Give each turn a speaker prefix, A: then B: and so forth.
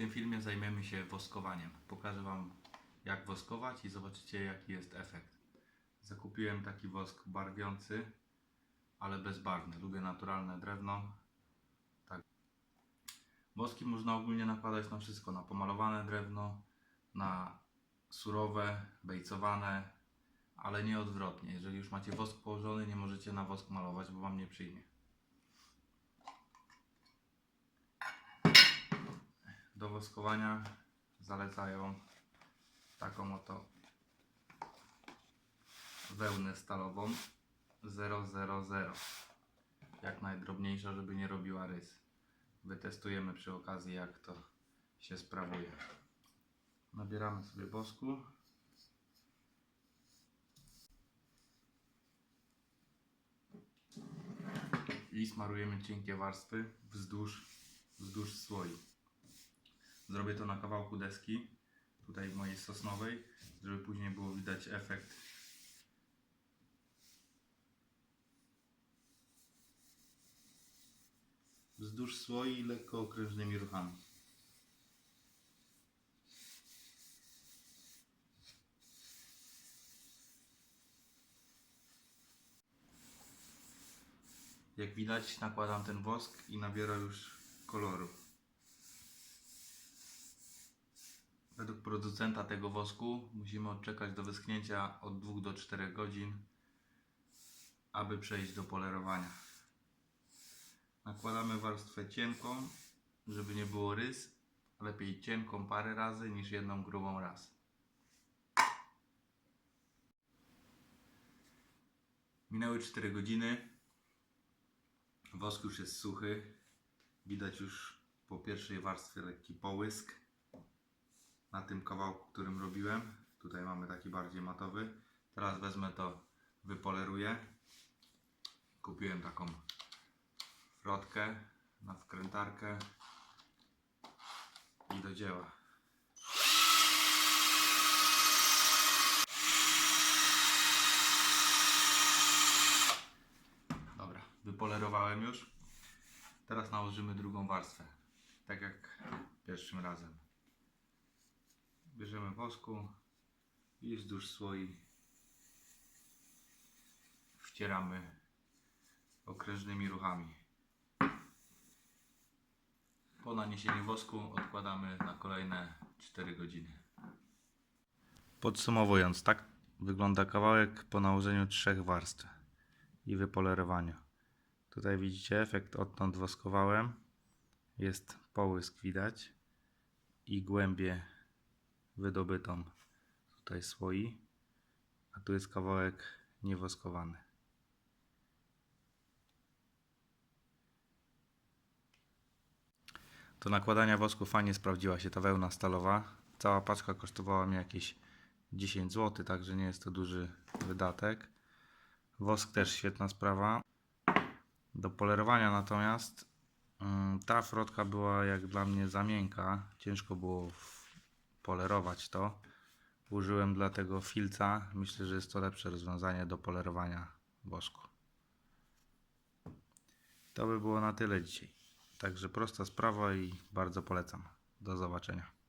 A: tym filmie zajmiemy się woskowaniem. Pokażę Wam jak woskować i zobaczycie jaki jest efekt. Zakupiłem taki wosk barwiący, ale bezbarwny. Lubię naturalne drewno. Tak. Woski można ogólnie nakładać na wszystko. Na pomalowane drewno, na surowe, bejcowane, ale nie odwrotnie. Jeżeli już macie wosk położony, nie możecie na wosk malować, bo Wam nie przyjmie. Woskowania zalecają taką oto wełnę stalową 000 jak najdrobniejsza, żeby nie robiła rys. Wytestujemy przy okazji jak to się sprawuje. Nabieramy sobie wosku i smarujemy cienkie warstwy wzdłuż, wzdłuż słoi Zrobię to na kawałku deski, tutaj mojej sosnowej, żeby później było widać efekt. Wzdłuż słoi lekko okrężnymi ruchami. Jak widać nakładam ten wosk i nabiera już koloru. Producenta tego wosku musimy odczekać do wyschnięcia od 2 do 4 godzin, aby przejść do polerowania. Nakładamy warstwę cienką, żeby nie było rys. Lepiej cienką parę razy niż jedną grubą raz. Minęły 4 godziny. Wosk już jest suchy. Widać już po pierwszej warstwie lekki połysk na tym kawałku, którym robiłem. Tutaj mamy taki bardziej matowy. Teraz wezmę to, wypoleruję. Kupiłem taką frotkę na wkrętarkę i do dzieła. Dobra, wypolerowałem już. Teraz nałożymy drugą warstwę, tak jak pierwszym razem. Bierzemy wosku i wzdłuż słoi wcieramy okrężnymi ruchami. Po naniesieniu wosku odkładamy na kolejne 4 godziny. Podsumowując, tak wygląda kawałek po nałożeniu trzech warstw i wypolerowaniu. Tutaj widzicie efekt, odtąd woskowałem. Jest połysk widać i głębie wydobytą tutaj słoi, a tu jest kawałek niewoskowany. Do nakładania wosku fajnie sprawdziła się ta wełna stalowa. Cała paczka kosztowała mnie jakieś 10 zł, także nie jest to duży wydatek. Wosk też świetna sprawa. Do polerowania natomiast mm, ta frotka była jak dla mnie za miękka. Ciężko było w- polerować to. Użyłem dlatego filca. Myślę, że jest to lepsze rozwiązanie do polerowania wosku. To by było na tyle dzisiaj. Także prosta sprawa i bardzo polecam. Do zobaczenia.